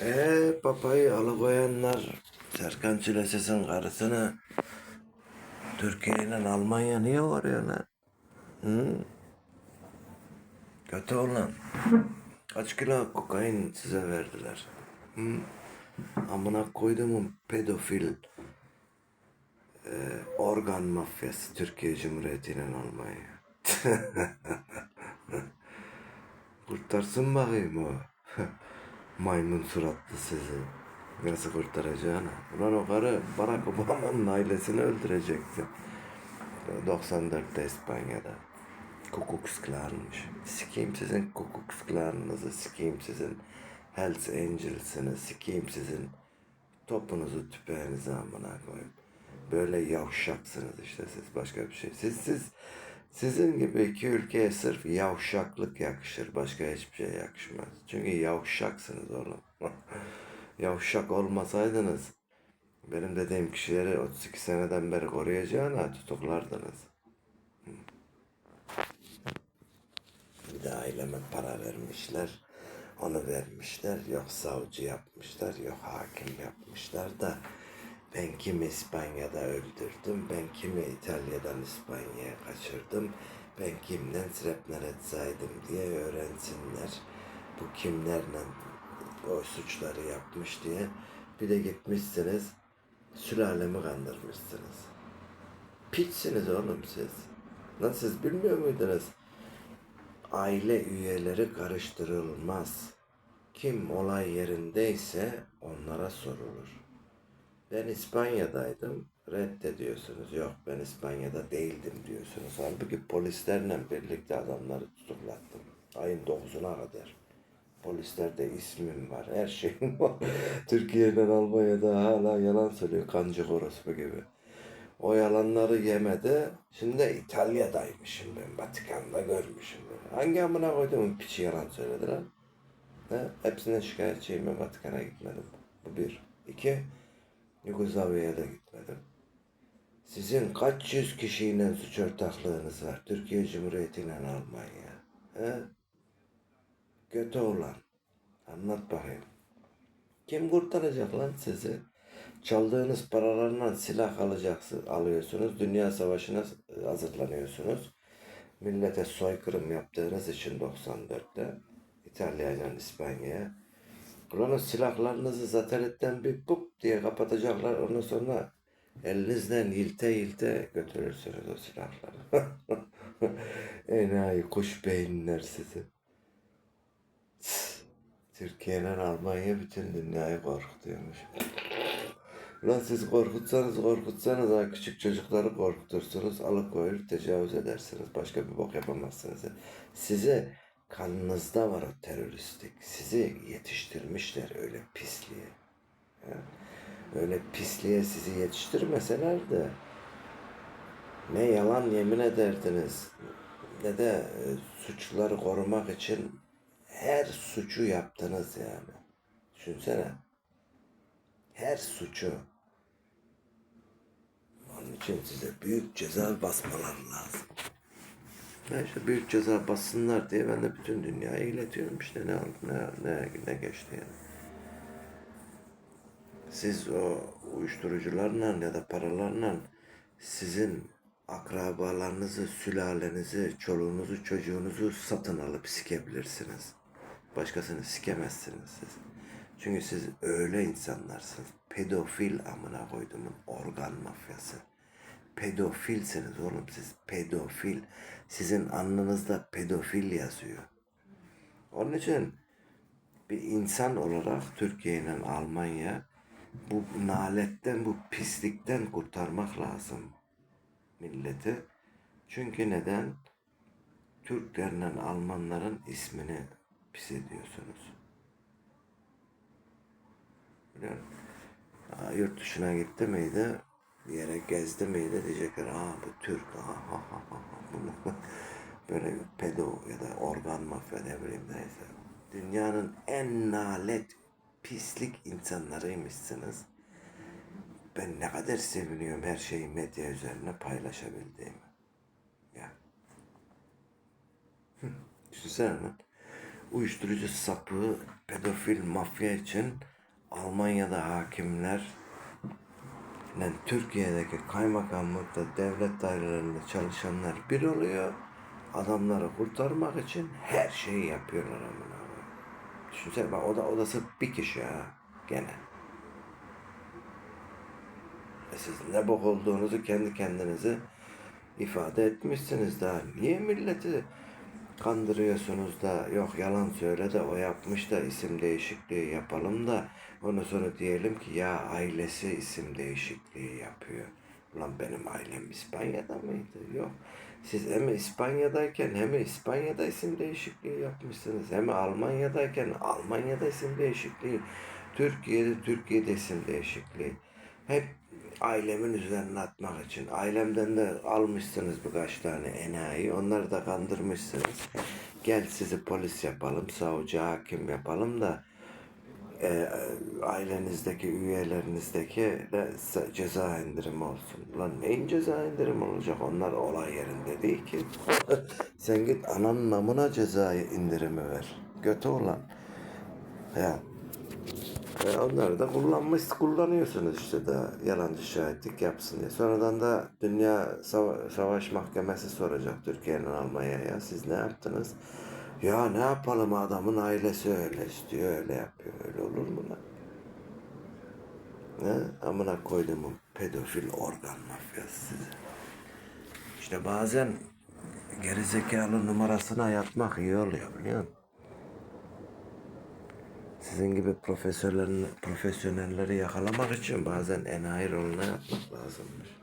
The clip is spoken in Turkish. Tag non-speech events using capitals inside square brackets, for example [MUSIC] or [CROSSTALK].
Ee, papayı alıkoyanlar Serkan Çileses'in karısını Türkiye Almanya niye varıyor lan? Hı? Kötü olan. Kaç kilo kokain size verdiler? Hı? Amına koyduğumun pedofil e, organ mafyası Türkiye Cumhuriyeti ile Almanya. [LAUGHS] Kurtarsın bakayım o. [LAUGHS] Maymun suratlı sizi. Nasıl kurtaracağını. Ulan o karı Barack Obama'nın ailesini öldürecekti. 94'te İspanya'da. Kukuks Klan'mış. Sikeyim sizin Kukuks Klan'ınızı, sikeyim sizin Hells Angels'ını, sikeyim sizin topunuzu tüpeğinizi amına koyayım. Böyle yavşaksınız işte siz başka bir şey. Siz siz sizin gibi iki ülkeye sırf yavşaklık yakışır. Başka hiçbir şey yakışmaz. Çünkü yavşaksınız oğlum. [LAUGHS] Yavşak olmasaydınız benim dediğim kişileri 32 seneden beri koruyacağına tutuklardınız. Bir de aileme para vermişler. Onu vermişler. Yok savcı yapmışlar. Yok hakim yapmışlar da ben kimi İspanya'da öldürdüm. Ben kimi İtalya'dan İspanya'ya kaçırdım. Ben kimden srepner etsaydım diye öğrensinler. Bu kimlerle o suçları yapmış diye. Bir de gitmişsiniz sülalemi kandırmışsınız. Piçsiniz oğlum siz. Lan siz bilmiyor muydunuz? Aile üyeleri karıştırılmaz. Kim olay yerindeyse onlara sorulur. Ben İspanya'daydım. Reddediyorsunuz. Yok ben İspanya'da değildim diyorsunuz. Halbuki polislerle birlikte adamları tutuklattım. Ayın 9'una kadar. Polislerde ismim var. Her şeyim var. [LAUGHS] Türkiye'den Almanya'da hala yalan söylüyor. Kancık orospu gibi. O yalanları yemedi. Şimdi İtalya'daymışım ben. Vatikan'da görmüşüm. ben. Hangi amına koyduğumun piçi yalan söyledi lan? He? Hepsinden şikayetçiyim ben Vatikan'a gitmedim. Bu bir. İki. Yugoslavya'ya da gitmedim. Sizin kaç yüz kişiyle suç ortaklığınız var? Türkiye Cumhuriyeti Almanya. He? Kötü olan. Anlat bakayım. Kim kurtaracak lan sizi? Çaldığınız paralarla silah alacaksınız, alıyorsunuz. Dünya Savaşı'na hazırlanıyorsunuz. Millete soykırım yaptığınız için 94'te İtalya ile İspanya'ya. O silahlarınızı zateletten bir pup diye kapatacaklar. Ondan sonra elinizden yilte yilte götürürsünüz o silahları. [LAUGHS] Enayi kuş beyinler sizi. Türkiye'den Almanya bütün dünyayı korkutuyormuş. Lan siz korkutsanız korkutsanız ha küçük çocukları korkutursunuz, alıkoyur, tecavüz edersiniz. Başka bir bok yapamazsınız. Size kanınızda var o teröristlik. Sizi yetiştirmişler öyle pisliğe. Ha? Öyle pisliğe sizi yetiştirmeseler de ne yalan yemin ederdiniz ne de e, suçluları korumak için her suçu yaptınız yani. Düşünsene. Her suçu. Onun için size büyük ceza basmalar lazım. Ben işte büyük ceza bassınlar diye ben de bütün dünyaya iletiyorum işte ne oldu ne, ne, ne geçti yani. Siz o uyuşturucularla ya da paralarla sizin akrabalarınızı, sülalenizi, çoluğunuzu, çocuğunuzu satın alıp sikebilirsiniz. Başkasını sikemezsiniz siz. Çünkü siz öyle insanlarsınız. Pedofil amına koyduğumun organ mafyası. Pedofilsiniz oğlum siz. Pedofil. Sizin alnınızda pedofil yazıyor. Onun için bir insan olarak Türkiye ile Almanya bu naletten, bu pislikten kurtarmak lazım milleti. Çünkü neden? Türklerle Almanların ismini pis ediyorsunuz. Biliyor musun? Yurt dışına gitti miydi? Bir yere gezdi miydi diyecekler. Aa bu Türk. Ha, ha, ha, ha. Bunu [LAUGHS] böyle pedo ya da organ mafya ne bileyim neyse. Dünyanın en nalet pislik insanlarıymışsınız. Ben ne kadar seviniyorum her şeyi medya üzerine paylaşabildiğimi. Ya. Düşünsene lan. uyuşturucu sapığı, pedofil mafya için Almanya'da hakimler ile Türkiye'deki kaymakamlıkta devlet dairelerinde çalışanlar bir oluyor. Adamları kurtarmak için her şeyi yapıyorlar amına. koyayım. Düşünsene bak o da odası bir kişi ha gene. E siz ne bok olduğunuzu kendi kendinize ifade etmişsiniz daha. Niye milleti kandırıyorsunuz da yok yalan söyle de o yapmış da isim değişikliği yapalım da ondan sonra diyelim ki ya ailesi isim değişikliği yapıyor. Ulan benim ailem İspanya'da mıydı? Yok. Siz hem İspanya'dayken hem İspanya'da isim değişikliği yapmışsınız. Hem Almanya'dayken Almanya'da isim değişikliği. Türkiye'de Türkiye'de isim değişikliği. Hep ailemin üzerine atmak için. Ailemden de almışsınız birkaç tane enayi. Onları da kandırmışsınız. Gel sizi polis yapalım, savcı, hakim yapalım da e, ailenizdeki, üyelerinizdeki de ceza indirimi olsun. Lan neyin ceza indirimi olacak? Onlar olay yerinde değil ki. [LAUGHS] Sen git ananın namına ceza indirimi ver. Götü olan. Ya e onları da kullanmış, kullanıyorsunuz işte da yalancı şahitlik yapsın diye. Sonradan da Dünya Sava- Savaş Mahkemesi soracak Türkiye'nin Almanya'ya. Siz ne yaptınız? Ya ne yapalım adamın ailesi öyle istiyor, öyle yapıyor. Öyle olur mu lan? Ne? Amına koyduğumun pedofil organ mafyası. İşte bazen gerizekalı numarasına yatmak iyi oluyor biliyor musun? Sizin gibi profesörlerin, profesyonelleri yakalamak için bazen enayi rolüne yapmak lazımmış.